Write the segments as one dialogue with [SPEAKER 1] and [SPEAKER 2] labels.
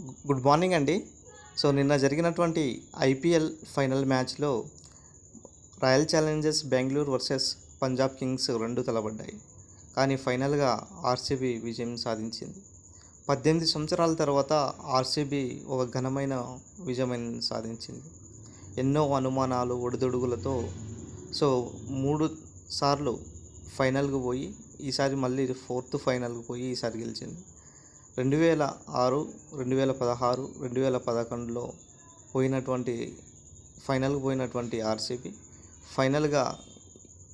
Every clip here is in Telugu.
[SPEAKER 1] గుడ్ మార్నింగ్ అండి. సో నిన్న జరిగినటువంటి ఐపీఎల్ ఫైనల్ మ్యాచ్లో Royal Challengers Bengaluru versus Punjab Kings రెండు తలబడ్డాయి కానీ ఫైనల్గా ఆర్సీబీ విజయం సాధించింది. పద్దెనిమిది సంవత్సరాల తర్వాత ఆర్సీబీ ఒక ఘనమైన విజయం సాధించింది. ఎన్నో అనుమానాలు ఒడిదొడుగులతో సో మూడు సార్లు ఫైనల్కి పోయి ఈసారి మళ్ళీ ఫోర్త్ ఫైనల్కి పోయి ఈసారి గెలిచింది. రెండు వేల ఆరు రెండు వేల పదహారు రెండు వేల పదకొండులో పోయినటువంటి ఫైనల్కి పోయినటువంటి ఆర్సీబీ ఫైనల్గా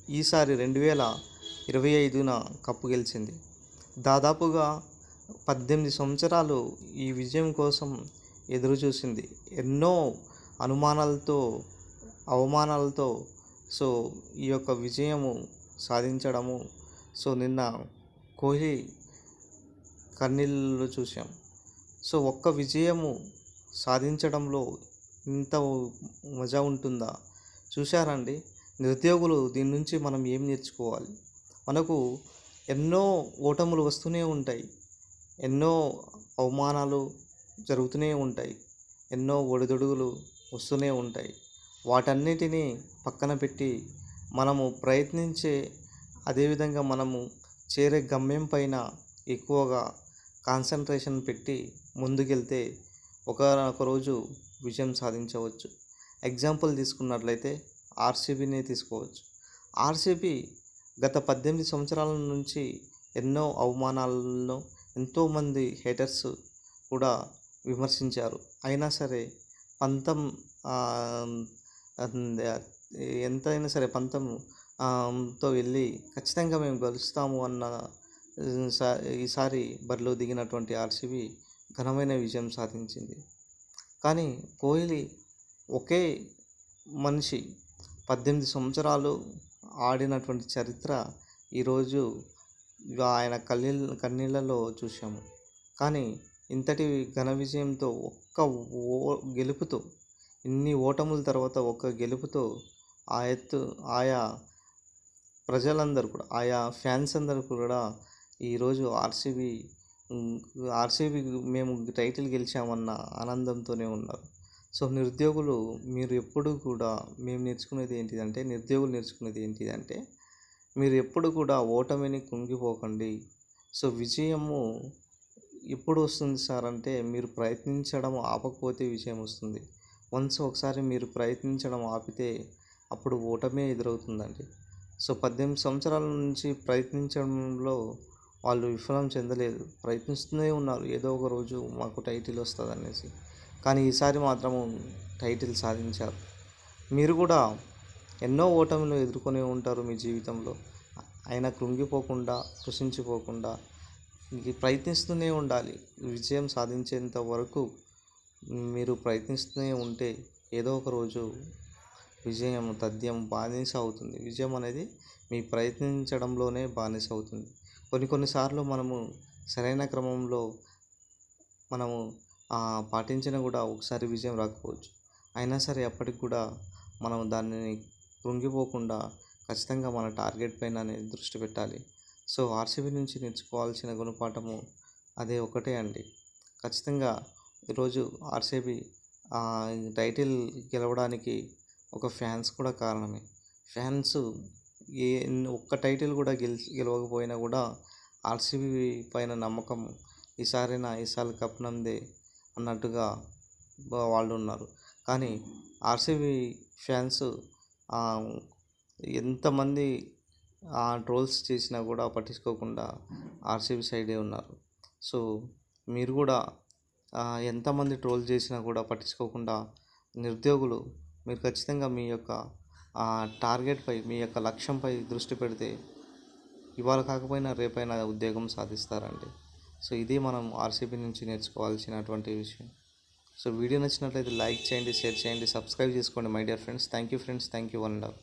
[SPEAKER 1] ఈసారి రెండు వేల ఇరవై ఐదున కప్పు గెలిచింది. దాదాపుగా పద్దెనిమిది సంవత్సరాలు ఈ విజయం కోసం ఎదురు చూసింది ఎన్నో అనుమానాలతో అవమానాలతో సో ఈ యొక్క విజయము సాధించడము సో నిన్న కోహ్లీ కన్నీళ్ళు చూసాం సో ఒక్క విజయము సాధించడంలో ఇంత మజా ఉంటుందా? చూశారండి. నిరుద్యోగులు దీని నుంచి మనం ఏం నేర్చుకోవాలి? మనకు ఎన్నో ఓటములు వస్తూనే ఉంటాయి. ఎన్నో అవమానాలు జరుగుతూనే ఉంటాయి. ఎన్నో ఒడిదొడుగులు వస్తూనే ఉంటాయి. వాటన్నిటినీ పక్కన పెట్టి మనము ప్రయత్నించే అదేవిధంగా మనము చేరే గమ్యం పైన ఎక్కువగా కాన్సన్ట్రేషన్ పెట్టి ముందుకెళ్తే ఒకనొక రోజు విజయం సాధించవచ్చు. ఎగ్జాంపుల్ తీసుకున్నట్లయితే ఆర్సీబీనే తీసుకోవచ్చు. ఆర్సీబీ గత పద్దెనిమిది సంవత్సరాల నుంచి ఎన్నో అవమానాలను ఎంతోమంది హేటర్స్ కూడా విమర్శించారు. అయినా సరే పంతం ఎంతైనా సరే పంతం తో వెళ్ళి ఖచ్చితంగా మేము గెలుస్తాము అన్న ఈసారి బరిలో దిగినటువంటి ఆర్సీబీ ఘనమైన విజయం సాధించింది. కానీ కోహ్లీ ఒకే మనిషి పద్దెనిమిది సంవత్సరాలు ఆడినటువంటి చరిత్ర ఈరోజు ఆయన కన్నీళ్ళ కన్నీళ్ళలో చూసాము కానీ ఇంతటి ఘన విజయంతో ఒక్క ఓ గెలుపుతో ఇన్ని ఓటముల తర్వాత ఒక్క గెలుపుతో ఆ ఎత్తు ఆయా ప్రజలందరూ కూడా ఆయా ఫ్యాన్స్ అందరూ కూడా ఈరోజు ఆర్సీబీ ఆర్సీబీ మేము టైటిల్ గెలిచామన్న ఆనందంతోనే ఉన్నారు. సో నిరుద్యోగులు మీరు ఎప్పుడు కూడా మేము నేర్చుకునేది ఏంటిదంటే నిరుద్యోగులు నేర్చుకునేది ఏంటిదంటే మీరు ఎప్పుడు కూడా ఓటమిని కుంగిపోకండి. సో విజయము ఎప్పుడు వస్తుంది సార్ అంటే మీరు ప్రయత్నించడం ఆపకపోతే విజయం వస్తుంది. వన్స్ ఒకసారి మీరు ప్రయత్నించడం ఆపితే అప్పుడు ఓటమే ఎదురవుతుందండి. సో పద్దెనిమిది సంవత్సరాల నుంచి ప్రయత్నించడంలో వాళ్ళు విఫలం చెందలేదు. ప్రయత్నిస్తూనే ఉన్నారు. ఏదో ఒక రోజు మాకు టైటిల్ వస్తుంది అనేసి కానీ ఈసారి మాత్రము టైటిల్ సాధించారు. మీరు కూడా ఎన్నో ఓటములు ఎదుర్కొని ఉంటారు మీ జీవితంలో. అయినా కృంగిపోకుండా కృషించిపోకుండా ప్రయత్నిస్తూనే ఉండాలి. విజయం సాధించేంత వరకు మీరు ప్రయత్నిస్తూనే ఉంటే ఏదో ఒక రోజు విజయం తథ్యం బానిస అవుతుంది. విజయం అనేది మీ ప్రయత్నించడంలోనే బానిస అవుతుంది. కొన్ని కొన్నిసార్లు మనము సరైన క్రమంలో మనము పాటించిన కూడా ఒకసారి విజయం రాకపోవచ్చు. అయినా సరే అప్పటికి కూడా మనం దానిని కృంగిపోకుండా ఖచ్చితంగా మన టార్గెట్ పైన దృష్టి పెట్టాలి. సో ఆర్సీబీ నుంచి నేర్చుకోవాల్సిన గుణపాఠము అదే ఒకటే అండి. ఖచ్చితంగా ఈరోజు ఆర్సీబీ టైటిల్ గెలవడానికి ఒక ఫ్యాన్స్ కూడా కారణమే. ఫ్యాన్స్ ఏ ఒక్క టైటిల్ కూడా గెలిచి గెలవకపోయినా కూడా ఆర్సీబీ పైన నమ్మకం ఈసారైనా ఈసారి కప్ నందే అన్నట్టుగా వాళ్ళు ఉన్నారు కానీ ఆర్సీబీ ఫ్యాన్స్ ఎంతమంది ట్రోల్స్ చేసినా కూడా పట్టించుకోకుండా ఆర్సీబీ సైడే ఉన్నారు. సో మీరు కూడా ఎంతమంది ట్రోల్ చేసినా కూడా పట్టించుకోకుండా నిరుద్యోగులు మీరు ఖచ్చితంగా మీ యొక్క టార్గెట్పై మీ యొక్క లక్ష్యంపై దృష్టి పెడితే ఇవాళ కాకపోయినా రేపైనా ఉద్యోగం సాధిస్తారండి. సో ఇది మనం ఆర్సీబీ నుంచి నేర్చుకోవాల్సినటువంటి విషయం. సో వీడియో నచ్చినట్లయితే లైక్ చేయండి షేర్ చేయండి సబ్స్క్రైబ్ చేసుకోండి my dear friends. Thank you friends thank you one love